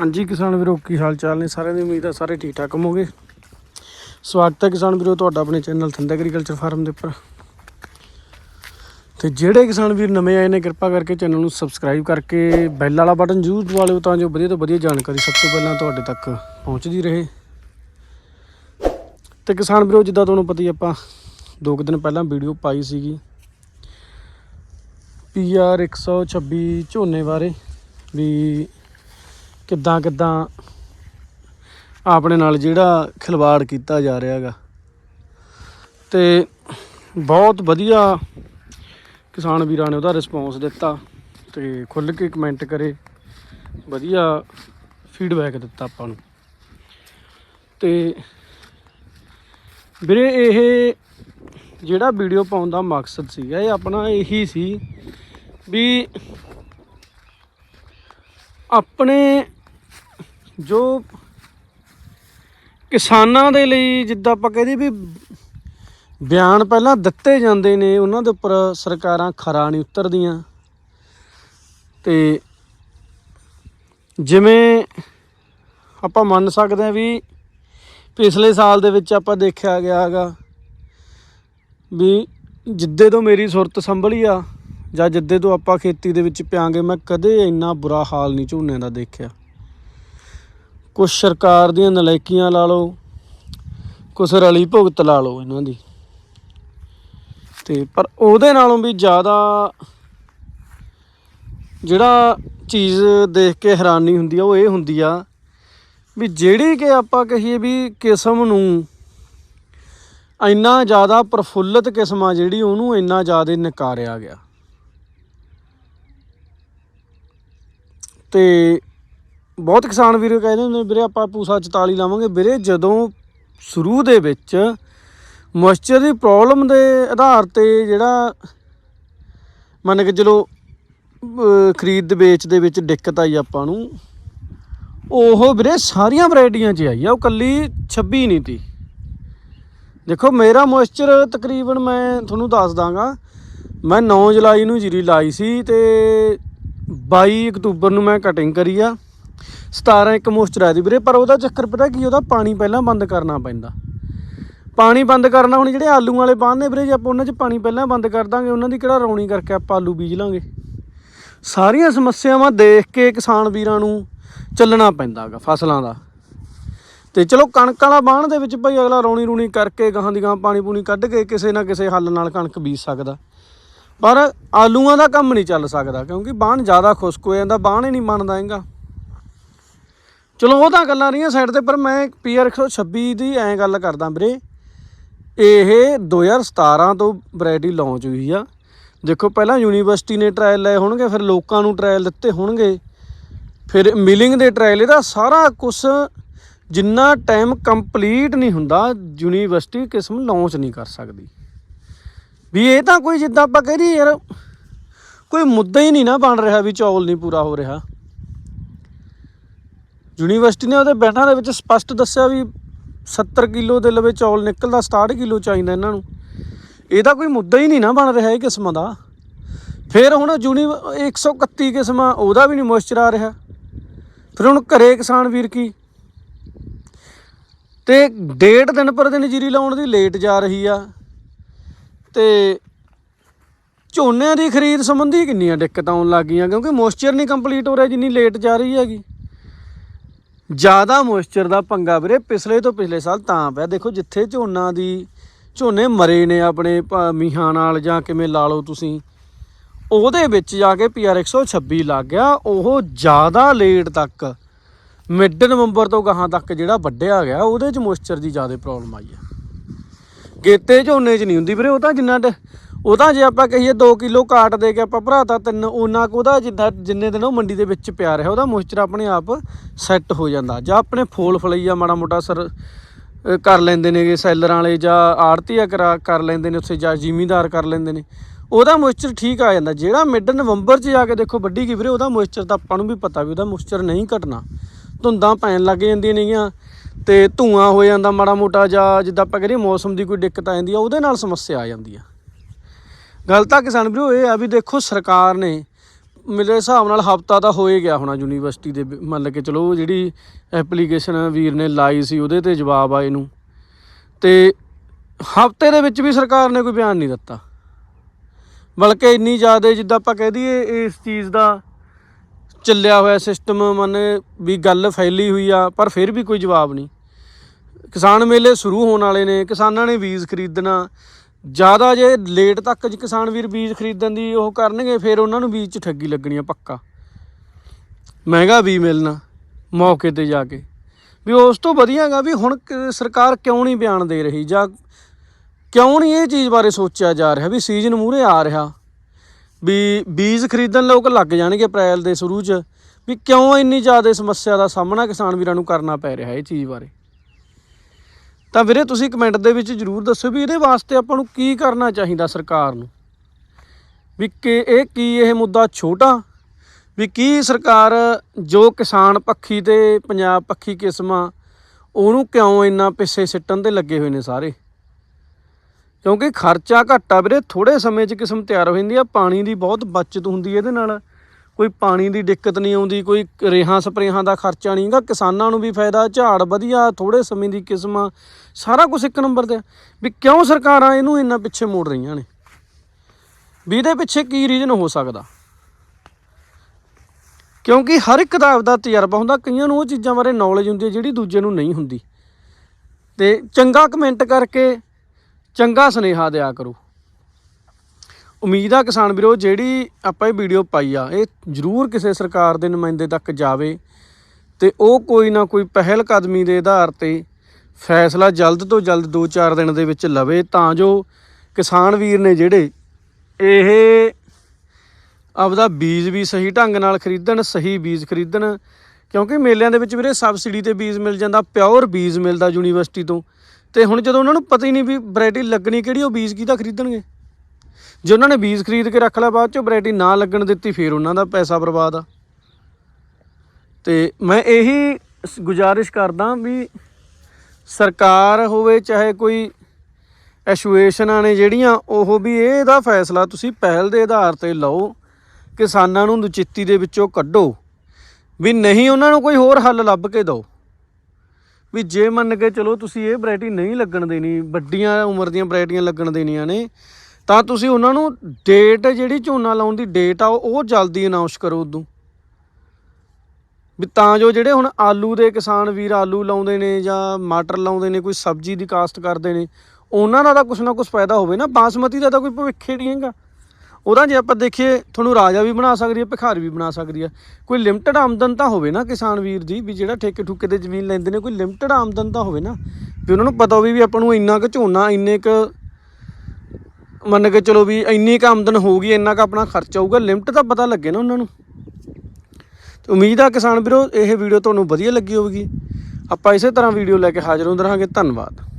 ਹਾਂਜੀ, ਕਿਸਾਨ ਵੀਰੋ, ਕੀ ਹਾਲ ਚਾਲ ਨੇ? ਸਾਰਿਆਂ ਦੀ ਉਮੀਦ ਹੈ ਸਾਰੇ ਠੀਕ ਠਾਕ ਹੋਵੋਗੇ। ਸਵਾਗਤ ਹੈ ਕਿਸਾਨ ਵੀਰੋ, ਤੁਹਾਡਾ ਆਪਣੇ ਚੈਨਲ ਥੰਦ ਐਗਰੀਕਲਚਰ ਫਾਰਮ ਦੇ ਉੱਪਰ। ਤੇ ਜਿਹੜੇ ਕਿਸਾਨ ਵੀਰ ਨਵੇਂ ਆਏ ਨੇ, ਕਿਰਪਾ ਕਰਕੇ ਚੈਨਲ ਨੂੰ ਸਬਸਕ੍ਰਾਈਬ ਕਰਕੇ ਬੈਲ ਵਾਲਾ ਬਟਨ ਜ਼ਰੂਰ ਦਬਾ ਲਿਓ, ਤਾਂ ਜੋ ਵਧੀਆ ਤੋਂ ਵਧੀਆ ਜਾਣਕਾਰੀ ਸਭ ਤੋਂ ਪਹਿਲਾਂ ਤੁਹਾਡੇ ਤੱਕ ਪਹੁੰਚਦੀ ਰਹੇ। ਤੇ ਕਿਸਾਨ ਵੀਰੋ, ਜਿੱਦਾਂ ਤੁਹਾਨੂੰ ਪਤਾ ਹੀ ਆਪਾਂ ਦੋ ਕੁ ਦਿਨ ਪਹਿਲਾਂ ਵੀਡੀਓ ਪਾਈ ਸੀਗੀ। ਪੀਆਰ 126 ਝੋਨੇ ਬਾਰੇ, ਵੀ ਕਿੱਦਾਂ ਕਿੱਦਾਂ ਆਪਣੇ ਨਾਲ ਜਿਹੜਾ ਖਿਲਵਾੜ ਕੀਤਾ ਜਾ ਰਿਹਾ ਹੈਗਾ। ਤੇ ਬਹੁਤ ਵਧੀਆ ਕਿਸਾਨ ਵੀਰਾਂ ਨੇ ਉਹਦਾ ਰਿਸਪੌਂਸ ਦਿੱਤਾ ਤੇ ਖੁੱਲ੍ਹ ਕੇ ਕਮੈਂਟ ਕਰੇ। ਵਧੀਆ ਫੀਡਬੈਕ ਦਿੱਤਾ ਆਪਾਂ ਨੂੰ। ਤੇ ਵੀਰੇ ਇਹ ਜਿਹੜਾ ਵੀਡੀਓ ਪਾਉਣ ਦਾ ਮਕਸਦ ਸੀਗਾ, ਇਹ ਆਪਣਾ ਇਹੀ ਸੀ ਵੀ ਆਪਣੇ ਜੋ ਕਿਸਾਨਾਂ ਦੇ ਲਈ ਜਿੱਦਾਂ ਆਪਾਂ ਕਹਦੇ ਵੀ ਬਿਆਨ ਪਹਿਲਾਂ ਦਿੱਤੇ ਜਾਂਦੇ ਨੇ, ਉਹਨਾਂ ਦੇ ਉੱਪਰ ਸਰਕਾਰਾਂ ਖਰਾ ਨਹੀਂ ਉਤਰਦੀਆਂ। ਤੇ ਜਿਵੇਂ ਆਪਾਂ ਮੰਨ ਸਕਦੇ ਹਾਂ ਵੀ ਪਿਛਲੇ ਸਾਲ ਦੇ ਵਿੱਚ ਆਪਾਂ ਦੇਖਿਆ ਗਿਆ ਹੈਗਾ ਵੀ ਜਿੱਦੇ ਤੋਂ ਮੇਰੀ ਸੁਰਤ ਸੰਭਲੀ ਆ ਜਾਂ ਜਿੱਦੇ ਤੋਂ ਆਪਾਂ ਖੇਤੀ ਦੇ ਵਿੱਚ ਪਿਆਂਗੇ, ਮੈਂ ਕਦੇ ਇੰਨਾ ਬੁਰਾ ਹਾਲ ਨਹੀਂ ਝੋਨੇ ਦਾ ਦੇਖਿਆ। ਕੁਛ ਸਰਕਾਰ ਦੀਆਂ ਨਲਾਇਕੀਆਂ ਲਾ ਲਓ, ਕੁਛ ਰਲੀ ਭੁਗਤ ਲਾ ਲਓ ਇਹਨਾਂ ਦੀ। ਤੇ ਪਰ ਉਹਦੇ ਨਾਲੋਂ ਵੀ ਜ਼ਿਆਦਾ ਜਿਹੜਾ ਚੀਜ਼ ਦੇਖ ਕੇ ਹੈਰਾਨੀ ਹੁੰਦੀ ਆ, ਉਹ ਇਹ ਹੁੰਦੀ ਆ ਵੀ ਜਿਹੜੀ ਕਿ ਆਪਾਂ ਕਹੀਏ ਵੀ ਕਿਸਮ ਨੂੰ ਇੰਨਾ ਜ਼ਿਆਦਾ ਪ੍ਰਫੁੱਲਤ ਕਿਸਮ ਆ ਜਿਹੜੀ ਉਹਨੂੰ ਇੰਨਾ ਜ਼ਿਆਦਾ ਨਕਾਰਿਆ ਗਿਆ। ਤੇ ਬਹੁਤ ਕਿਸਾਨ ਵੀਰ ਕਹਿੰਦੇ ਹੁੰਦੇ ਵੀਰੇ ਆਪਾਂ ਪੂਸਾ 44 ਲਾਵਾਂਗੇ। ਵੀਰੇ ਜਦੋਂ ਸ਼ੁਰੂ ਦੇ ਵਿੱਚ ਮੋਇਸਚਰ ਦੀ ਪ੍ਰੋਬਲਮ ਦੇ ਆਧਾਰ ਤੇ ਜਿਹੜਾ ਮੰਨ ਕੇ ਚਲੋ, ਅਹ, ਖਰੀਦ ਵੇਚ ਦੇ ਵਿੱਚ ਦਿੱਕਤ ਆਈ ਆਪਾਂ ਨੂੰ, ਉਹ ਵੀਰੇ ਸਾਰੀਆਂ ਵੈਰਾਈਟੀਆਂ 'ਚ ਆਈ ਆ, ਉਹ ਕੱਲੀ 26 ਨਹੀਂ ਤੀ। ਦੇਖੋ, ਮੇਰਾ ਮੋਇਸਚਰ ਤਕਰੀਬਨ ਮੈਂ ਤੁਹਾਨੂੰ ਦੱਸ ਦਾਂਗਾ, ਮੈਂ 9 ਜੁਲਾਈ ਨੂੰ ਜੀਰੀ ਲਾਈ ਸੀ ਤੇ 22 ਅਕਤੂਬਰ ਨੂੰ ਮੈਂ ਕਟਿੰਗ ਕਰੀ ਆ। 17 ਇੱਕ ਮੋਇਸਚਰ ਆਇਆ ਦੀ ਵੀਰੇ, ਪਰ ਉਹਦਾ ਚੱਕਰ ਪਤਾ ਕੀ, ਉਹਦਾ ਪਾਣੀ ਪਹਿਲਾਂ ਬੰਦ ਕਰਨਾ ਪੈਂਦਾ। ਪਾਣੀ ਬੰਦ ਕਰਨਾ, ਹੁਣ ਜਿਹੜੇ ਆਲੂ ਵਾਲੇ ਬਾਂਹ ਨੇ ਵੀਰੇ, ਜੇ ਆਪਾਂ ਉਹਨਾਂ 'ਚ ਪਾਣੀ ਪਹਿਲਾਂ ਬੰਦ ਕਰ ਦਾਂਗੇ, ਉਹਨਾਂ ਦੀ ਕਿਹੜਾ ਰੌਣੀ ਕਰਕੇ ਆਪਾਂ ਆਲੂ ਬੀਜ ਲਾਂਗੇ? ਸਾਰੀਆਂ ਸਮੱਸਿਆਵਾਂ ਦੇਖ ਕੇ ਕਿਸਾਨ ਵੀਰਾਂ ਨੂੰ ਚੱਲਣਾ ਪੈਂਦਾਗਾ ਫਸਲਾਂ ਦਾ। ਤੇ ਚਲੋ ਕਣਕ ਵਾਲਾ ਬਾਣ ਦੇ ਵਿੱਚ ਭਾਈ ਅਗਲਾ ਰੌਣੀ ਰੂਣੀ ਕਰਕੇ ਗਾਹਾਂ ਦੀ ਗਾਹਾਂ ਪਾਣੀ ਪੂਣੀ ਕੱਢ ਕੇ ਕਿਸੇ ਨਾ ਕਿਸੇ ਹੱਲ ਨਾਲ ਕਣਕ ਬੀਜ ਸਕਦਾ। ਪਰ ਆਲੂਆਂ ਦਾ ਕੰਮ ਨਹੀਂ ਚੱਲ ਸਕਦਾ, ਕਿਉਂਕਿ ਬਾਣ ਜ਼ਿਆਦਾ ਖੁਸ਼ਕ ਹੋ ਜਾਂਦਾ ਬਾਣ ਹੀ ਨਹੀਂ ਮੰਨਦਾ ਹੈਗਾ। ਚਲੋ ਉਹ ਤਾਂ ਗੱਲਾਂ ਰਹੀਆਂ ਸਾਈਡ ਤੇ, ਪਰ ਮੈਂ ਪੀਆਰ 126 ਦੀ ਐਂ ਗੱਲ ਕਰਦਾ ਵੀਰੇ। ਇਹ 2017 ਤੋਂ ਵੈਰਾਈਟੀ ਲਾਂਚ ਹੋਈ ਆ। ਦੇਖੋ, ਪਹਿਲਾਂ ਯੂਨੀਵਰਸਿਟੀ ਨੇ ਟ੍ਰਾਇਲ ਲਏ ਹੋਣਗੇ, ਫਿਰ ਲੋਕਾਂ ਨੂੰ ਟ੍ਰਾਇਲ ਦਿੱਤੇ ਹੋਣਗੇ। ਫਿਰ ਮਿਲਿੰਗ ਦੇ ਟ੍ਰਾਇਲ ਇਹਦਾ ਸਾਰਾ ਕੁਝ ਜਿੰਨਾ ਟਾਈਮ ਕੰਪਲੀਟ ਨਹੀਂ ਹੁੰਦਾ ਯੂਨੀਵਰਸਿਟੀ ਕਿਸਮ ਲਾਂਚ ਨਹੀਂ ਕਰ ਸਕਦੀ। ਵੀ ਇਹ ਤਾਂ ਕੋਈ ਜਿੱਦਾਂ ਆਪਾਂ ਕਹਿ ਰਹੀ ਯਾਰ, ਕੋਈ ਮੁੱਦਾ ਹੀ ਨਹੀਂ ਨਾ ਬਣ ਰਿਹਾ ਵੀ ਚੌਲ ਨਹੀਂ ਪੂਰਾ ਹੋ ਰਿਹਾ। ਯੂਨੀਵਰਸਿਟੀ ਨੇ ਉਹਦੇ ਬੈਠਾਂ ਦੇ ਵਿੱਚ ਸਪਸ਼ਟ ਦੱਸਿਆ ਵੀ 70 ਕਿਲੋ ਦੇ ਲਵੇ ਚੌਲ ਨਿਕਲਦਾ 67 ਕਿਲੋ ਚਾਹੀਦਾ ਇਹਨਾਂ ਨੂੰ। ਇਹਦਾ ਕੋਈ ਮੁੱਦਾ ਹੀ ਨਹੀਂ ਨਾ ਬਣ ਰਿਹਾ ਇਹ ਕਿਸਮਾਂ ਦਾ। ਫਿਰ ਹੁਣ ਯੂਨੀ 131 ਕਿਸਮਾਂ, ਉਹਦਾ ਵੀ ਨਹੀਂ ਮੋਇਸਚਰ ਆ ਰਿਹਾ। ਫਿਰ ਹੁਣ ਘਰੇ ਕਿਸਾਨ ਵੀਰ ਕੀ? ਤੇ ਡੇਢ ਦਿਨ ਪਰ ਦਿਨ ਜੀਰੀ ਲਾਉਣ ਦੀ ਲੇਟ ਜਾ ਰਹੀ ਆ। ਤੇ ਝੋਨਿਆਂ ਦੀ ਖਰੀਦ ਸੰਬੰਧੀ ਕਿੰਨੀਆਂ ਦਿੱਕਤਾਂ ਆਉਣ ਲੱਗ ਗਈਆਂ, ਕਿਉਂਕਿ ਮੋਇਸਚਰ ਨਹੀਂ ਕੰਪਲੀਟ ਹੋ ਰਿਹਾ, ਜਿੰਨੀ ਲੇਟ ਜਾ ਰਹੀ ਹੈਗੀ। ਜ਼ਿਆਦਾ ਮੋਇਸਚਰ ਦਾ ਪੰਗਾ ਵੀਰੇ, ਪਿਛਲੇ ਤੋਂ ਪਿਛਲੇ ਸਾਲ ਤਾਂ ਪਿਆ। ਦੇਖੋ, ਜਿੱਥੇ ਝੋਨਾ ਦੀ, ਝੋਨੇ ਮਰੇ ਨੇ ਆਪਣੇ ਮੀਹਾਂ ਨਾਲ ਜਾਂ ਕਿਵੇਂ ਲਾ ਲਓ ਤੁਸੀਂ, ਉਹਦੇ ਵਿੱਚ ਜਾ ਕੇ ਪੀਆਰ 126 ਲੱਗ ਗਿਆ। ਉਹ ਜ਼ਿਆਦਾ ਲੇਟ ਤੱਕ ਮਿਡ ਨਵੰਬਰ ਤੋਂ ਗਾਹਾਂ ਤੱਕ ਜਿਹੜਾ ਵੱਢਿਆ ਗਿਆ, ਉਹਦੇ 'ਚ ਮੋਇਸਚਰ ਦੀ ਜ਼ਿਆਦਾ ਪ੍ਰੋਬਲਮ ਆਈ ਹੈ। ਗੇਤੇ ਝੋਨੇ 'ਚ ਨਹੀਂ ਹੁੰਦੀ ਵੀਰੇ, ਉਹ ਤਾਂ ਜਿੰਨਾ ਟ- ਉਹ ਤਾਂ ਜੇ ਆਪਾਂ ਕਹੀਏ 2 ਕਿਲੋ ਕਾਟ ਦੇ ਕੇ ਆਪਾਂ ਭਰਾਤਾ ਤਿੰਨ, ਉਹਨਾਂ ਕੁ ਉਹਦਾ ਜਿੱਦਾਂ ਜਿੰਨੇ ਦਿਨ ਉਹ ਮੰਡੀ ਦੇ ਵਿੱਚ ਪਿਆ ਰਿਹਾ, ਉਹਦਾ ਮੋਇਸਚਰ ਆਪਣੇ ਆਪ ਸੈੱਟ ਹੋ ਜਾਂਦਾ ਜਾਂ ਆਪਣੇ ਫੋਲ ਫਲਈਆ ਮਾੜਾ ਮੋਟਾ ਸਰ ਕਰ ਲੈਂਦੇ ਨੇਗੇ ਸੈਲਰਾਂ ਵਾਲੇ ਜਾਂ ਆੜਤੀਆ ਕਰਾ, ਕਰ ਲੈਂਦੇ ਨੇ ਉੱਥੇ ਜਾਂ ਜ਼ਿਮੀਂਦਾਰ ਕਰ ਲੈਂਦੇ ਨੇ, ਉਹਦਾ ਮੋਇਸਚਰ ਠੀਕ ਆ ਜਾਂਦਾ। ਜਿਹੜਾ ਮਿਡ ਨਵੰਬਰ 'ਚ ਜਾ ਕੇ ਦੇਖੋ ਵੱਡੀ ਕੀ ਵੀਰੇ ਉਹਦਾ ਮੋਇਸਚਰ ਤਾਂ ਆਪਾਂ ਨੂੰ ਵੀ ਪਤਾ ਵੀ ਉਹਦਾ ਮੋਇਸਚਰ ਨਹੀਂ ਘਟਣਾ। ਧੁੰਦਾਂ ਪੈਣ ਲੱਗ ਜਾਂਦੀਆਂ ਨੇਗੀਆਂ ਤੇ ਧੂਆਂ ਹੋ ਜਾਂਦਾ ਮਾੜਾ ਮੋਟਾ ਜਾਂ ਜਿੱਦਾਂ ਆਪਾਂ ਕਰੀਏ ਮੌਸਮ ਦੀ ਕੋਈ ਦਿੱਕਤ ਆ ਜਾਂਦੀ ਆ, ਉਹਦੇ ਨਾਲ ਸਮੱਸਿਆ ਆ ਜਾਂਦੀ ਆ। ਗੱਲ ਤਾਂ ਕਿਸਾਨ ਵੀਰੋ ਇਹ ਆ ਵੀ ਦੇਖੋ ਸਰਕਾਰ ਨੇ ਮੇਰੇ ਹਿਸਾਬ ਨਾਲ ਹਫਤਾ ਤਾਂ ਹੋ ਹੀ ਗਿਆ ਹੋਣਾ ਯੂਨੀਵਰਸਿਟੀ ਦੇ ਵਿ- ਮੰਨ ਕੇ ਚਲੋ ਜਿਹੜੀ ਐਪਲੀਕੇਸ਼ਨ ਵੀਰ ਨੇ ਲਾਈ ਸੀ ਉਹਦੇ ਤੇ ਜਵਾਬ ਆਏ ਨੂੰ। ਤੇ ਹਫ਼ਤੇ ਦੇ ਵਿੱਚ ਵੀ ਸਰਕਾਰ ਨੇ ਕੋਈ ਬਿਆਨ ਨਹੀਂ ਦਿੱਤਾ। ਬਲਕਿ ਇੰਨੀ ਜ਼ਿਆਦਾ ਜਿੱਦਾਂ ਆਪਾਂ ਕਹਿ ਦਈਏ ਇਸ ਚੀਜ਼ ਦਾ ਚੱਲਿਆ ਹੋਇਆ ਸਿਸਟਮ ਮੰਨ ਵੀ ਗੱਲ ਫੈਲੀ ਹੋਈ ਆ, ਪਰ ਫਿਰ ਵੀ ਕੋਈ ਜਵਾਬ ਨਹੀਂ। ਕਿਸਾਨ ਮੇਲੇ ਸ਼ੁਰੂ ਹੋਣ ਵਾਲੇ ਨੇ, ਕਿਸਾਨਾਂ ਨੇ ਬੀਜ ਖਰੀਦਣਾ ਜ਼ਿਆਦਾ ਜੇ ਲੇਟ ਤੱਕ ਜੇ ਕਿਸਾਨ ਵੀਰ ਬੀਜ ਖਰੀਦਣ ਦੀ ਉਹ ਕਰਨਗੇ, ਫਿਰ ਉਹਨਾਂ ਨੂੰ ਬੀਜ 'ਚ ਠੱਗੀ ਲੱਗਣੀ ਆ ਪੱਕਾ। ਮਹਿੰਗਾ ਬੀਜ ਮਿਲਣਾ ਮੌਕੇ ਤੇ ਜਾ ਕੇ। ਵੀ ਉਸ ਤੋਂ ਵਧੀਆਗਾ ਵੀ ਹੁਣ ਸਰਕਾਰ ਕਿਉਂ ਨਹੀਂ ਬਿਆਨ ਦੇ ਰਹੀ ਜਾਂ ਕਿਉਂ ਨਹੀਂ ਇਹ ਚੀਜ਼ ਬਾਰੇ ਸੋਚਿਆ ਜਾ ਰਿਹਾ ਵੀ ਸੀਜ਼ਨ ਮੂਹਰੇ ਆ ਰਿਹਾ। ਵੀ ਬੀਜ ਖਰੀਦਣ ਲੋਕ ਲੱਗ ਜਾਣਗੇ ਅਪ੍ਰੈਲ ਦੇ ਸ਼ੁਰੂ 'ਚ, ਵੀ ਕਿਉਂ ਇੰਨੀ ਜ਼ਿਆਦਾ ਸਮੱਸਿਆ ਦਾ ਸਾਹਮਣਾ ਕਿਸਾਨ ਵੀਰਾਂ ਨੂੰ ਕਰਨਾ ਪੈ ਰਿਹਾ ਇਹ ਚੀਜ਼ ਬਾਰੇ। ਤਾਂ ਵੀਰੇ ਤੁਸੀਂ ਕਮੈਂਟ ਦੇ ਵਿੱਚ ਜਰੂਰ ਦੱਸੋ ਵੀ ਇਹਦੇ ਵਾਸਤੇ ਆਪਾਂ ਨੂੰ ਕੀ ਕਰਨਾ ਚਾਹੀਦਾ ਸਰਕਾਰ ਨੂੰ। ਵੀ ਕਿ ਇਹ ਕੀ ਇਹ ਮੁੱਦਾ ਛੋਟਾ, ਵੀ ਕੀ ਸਰਕਾਰ ਜੋ ਕਿਸਾਨ ਪੱਖੀ ਤੇ ਪੰਜਾਬ ਪੱਖੀ ਕਿਸਮਾਂ, ਉਹਨੂੰ ਕਿਉਂ ਇੰਨਾ ਪਿੱਛੇ ਸਿੱਟਣ ਤੇ ਲੱਗੇ ਹੋਏ ਨੇ ਸਾਰੇ? ਕਿਉਂਕਿ ਖਰਚਾ ਘੱਟਾ ਵੀਰੇ ਥੋੜੇ ਸਮੇਂ 'ਚ ਕਿਸਮ ਤਿਆਰ ਹੋ ਜਾਂਦੀ ਆ, ਪਾਣੀ ਦੀ ਬਹੁਤ ਬਚਤ ਹੁੰਦੀ ਹੈ ਇਹਦੇ ਨਾਲ। ਕੋਈ ਪਾਣੀ ਦੀ ਦਿੱਕਤ ਨਹੀਂ ਆਉਂਦੀ, ਕੋਈ ਰੇਹਾਂ ਸਪਰੇਹਾਂ ਦਾ ਖਰਚਾ ਨਹੀਂਗਾ ਕਿਸਾਨਾਂ ਨੂੰ ਵੀ ਫਾਇਦਾ, ਝਾੜ ਵਧੀਆ ਥੋੜੇ ਸਮੇਂ ਦੀ ਕਿਸਮਾਂ ਸਾਰਾ ਕੁਝ ਇੱਕ ਨੰਬਰ ਤੇ ਆ। ਵੀ ਕਿਉਂ ਸਰਕਾਰਾਂ ਇਹਨੂੰ ਇੰਨਾ ਪਿੱਛੇ ਮੋੜ ਰਹੀਆਂ ਨੇ? ਵੀ ਇਹਦੇ ਪਿੱਛੇ ਕੀ ਰੀਜ਼ਨ ਹੋ ਸਕਦਾ? ਕਿਉਂਕਿ ਹਰ ਇੱਕ ਦਾ ਆਪਦਾ ਤਜਰਬਾ ਹੁੰਦਾ, ਕਈਆਂ ਨੂੰ ਉਹ ਚੀਜ਼ਾਂ ਬਾਰੇ ਨੌਲੇਜ ਹੁੰਦੀ ਹੈ ਜਿਹੜੀ ਦੂਜੇ ਨੂੰ ਨਹੀਂ ਹੁੰਦੀ। ਤੇ ਚੰਗਾ ਕਮੈਂਟ ਕਰਕੇ ਚੰਗਾ ਸੁਨੇਹਾ ਦਿਆ ਕਰੋ। ਉਮੀਦ ਆ ਕਿਸਾਨ ਵੀਰੋ, ਜਿਹੜੀ ਆਪਾਂ ਇਹ ਵੀਡੀਓ ਪਾਈ ਆ, ਇਹ ਜ਼ਰੂਰ ਕਿਸੇ ਸਰਕਾਰ ਦੇ ਨੁਮਾਇੰਦੇ ਤੱਕ ਜਾਵੇ ਤੇ ਉਹ ਕੋਈ ਨਾ ਕੋਈ ਪਹਿਲ ਕਦਮੀ ਦੇ ਆਧਾਰ ਤੇ ਫੈਸਲਾ ਜਲਦ ਤੋਂ ਜਲਦ 2-4 ਦਿਨ ਦੇ ਵਿੱਚ ਲਵੇ, ਤਾਂ ਜੋ ਕਿਸਾਨ ਵੀਰ ਨੇ ਜਿਹੜੇ ਇਹ ਆਪਦਾ ਬੀਜ ਵੀ ਸਹੀ ਢੰਗ ਨਾਲ ਖਰੀਦਣ, ਸਹੀ ਬੀਜ ਖਰੀਦਣ, ਕਿਉਂਕਿ ਮੇਲਿਆਂ ਦੇ ਵਿੱਚ ਵੀਰੇ ਸਬਸਿਡੀ ਤੇ ਬੀਜ ਮਿਲ ਜਾਂਦਾ, ਪਿਓਰ ਬੀਜ ਮਿਲਦਾ ਯੂਨੀਵਰਸਿਟੀ ਤੋਂ, ਤੇ ਹੁਣ ਜਦੋਂ ਉਹਨਾਂ ਨੂੰ ਪਤਾ ਹੀ ਨਹੀਂ ਵੀ ਵੈਰਾਈਟੀ ਲੱਗਣੀ ਕਿਹੜੀ, ਉਹ ਬੀਜ ਕਿਹਦਾ ਖਰੀਦਣਗੇ? ਜੇ ਉਹਨਾਂ ਨੇ ਬੀਜ ਖਰੀਦ ਕੇ ਰੱਖ ਲਿਆ ਬਾਅਦ ਚੋਂ ਵੈਰਾਈਟੀ ਨਾ ਲੱਗਣ ਦਿੱਤੀ, ਫਿਰ ਉਹਨਾਂ ਦਾ ਪੈਸਾ ਬਰਬਾਦ ਆ। ਤੇ ਮੈਂ ਇਹੀ ਗੁਜ਼ਾਰਿਸ਼ ਕਰਦਾ ਵੀ ਸਰਕਾਰ ਹੋਵੇ, ਚਾਹੇ ਕੋਈ ਐਸੋਸੀਏਸ਼ਨਾਂ ਨੇ ਜਿਹੜੀਆਂ, ਉਹ ਵੀ ਇਹਦਾ ਫੈਸਲਾ ਤੁਸੀਂ ਪਹਿਲ ਦੇ ਆਧਾਰ ਤੇ ਲਓ, ਕਿਸਾਨਾਂ ਨੂੰ ਦੁਚਿੱਤੀ ਦੇ ਵਿੱਚੋਂ ਕੱਢੋ, ਵੀ ਨਹੀਂ ਉਹਨਾਂ ਨੂੰ ਕੋਈ ਹੋਰ ਹੱਲ ਲੱਭ ਕੇ ਦਿਓ। ਵੀ ਜੇ ਮੰਨ ਕੇ ਚਲੋ ਤੁਸੀਂ ਇਹ ਵੈਰਾਈਟੀ ਨਹੀਂ ਲੱਗਣ ਦੇਣੀ, ਵੱਡੀਆਂ ਉਮਰ ਦੀਆਂ ਵੈਰਾਈਟੀਆਂ ਲੱਗਣ ਦੇਣੀਆਂ ਨੇ ਤਾਂ ਤੁਸੀਂ ਉਹਨਾਂ ਨੂੰ ਡੇਟ ਜਿਹੜੀ ਝੋਨਾ ਲਾਉਣ ਦੀ ਡੇਟ ਆ, ਉਹ ਜਲਦੀ ਅਨਾਉਂਸ ਕਰੋ ਉਦੋਂ। ਵੀ ਤਾਂ ਜੋ ਜਿਹੜੇ ਹੁਣ ਆਲੂ ਦੇ ਕਿਸਾਨ ਵੀਰ ਆਲੂ ਲਾਉਂਦੇ ਨੇ ਜਾਂ ਮਟਰ ਲਾਉਂਦੇ ਨੇ, ਕੋਈ ਸਬਜ਼ੀ ਦੀ ਕਾਸ਼ਤ ਕਰਦੇ ਨੇ, ਉਹਨਾਂ ਦਾ ਤਾਂ ਕੁਛ ਨਾ ਕੁਛ ਫਾਇਦਾ ਹੋਵੇ ਨਾ। ਬਾਸਮਤੀ ਦਾ ਤਾਂ ਕੋਈ ਭਵਿੱਖ ਨਹੀਂ ਹੈਗਾ। ਉਹਦਾ ਜੇ ਆਪਾਂ ਦੇਖੀਏ, ਤੁਹਾਨੂੰ ਰਾਜਾ ਵੀ ਬਣਾ ਸਕਦੀ ਹੈ ਭਿਖਾਰੀ ਵੀ ਬਣਾ ਸਕਦੀ ਹੈ ਕੋਈ ਲਿਮਟਿਡ ਆਮਦਨ ਤਾਂ ਹੋਵੇ ਨਾ ਕਿਸਾਨ ਵੀਰ ਦੀ ਵੀ ਜਿਹੜਾ ਠੇਕੇ ਠੁਕੇ ਤੇ ਜ਼ਮੀਨ ਲੈਂਦੇ ਨੇ, ਕੋਈ ਲਿਮਟਿਡ ਆਮਦਨ ਤਾਂ ਹੋਵੇ ਨਾ। ਵੀ ਉਹਨਾਂ ਨੂੰ ਪਤਾ ਹੋਵੇ ਵੀ ਆਪਾਂ ਨੂੰ ਇੰਨਾ ਕੁ ਝੋਨਾ, ਇੰਨੇ ਕੁ ਮੰਨ ਕੇ ਚਲੋ ਵੀ ਇੰਨੀ ਕੁ ਆਮਦਨ ਹੋਊਗੀ, ਇੰਨਾ ਕੁ ਆਪਣਾ ਖਰਚਾ ਹੋਊਗਾ ਲਿਮਟ ਤਾਂ ਪਤਾ ਲੱਗੇ ਨਾ ਉਹਨਾਂ ਨੂੰ। ਤੇ ਉਮੀਦ ਆ ਕਿਸਾਨ ਵੀਰੋ, ਇਹ ਵੀਡੀਓ ਤੁਹਾਨੂੰ ਵਧੀਆ ਲੱਗੀ ਹੋਵੇਗੀ। ਆਪਾਂ ਇਸੇ ਤਰ੍ਹਾਂ ਵੀਡੀਓ ਲੈ ਕੇ ਹਾਜ਼ਰ ਹੁੰਦੇ ਰਹਾਂਗੇ। ਧੰਨਵਾਦ।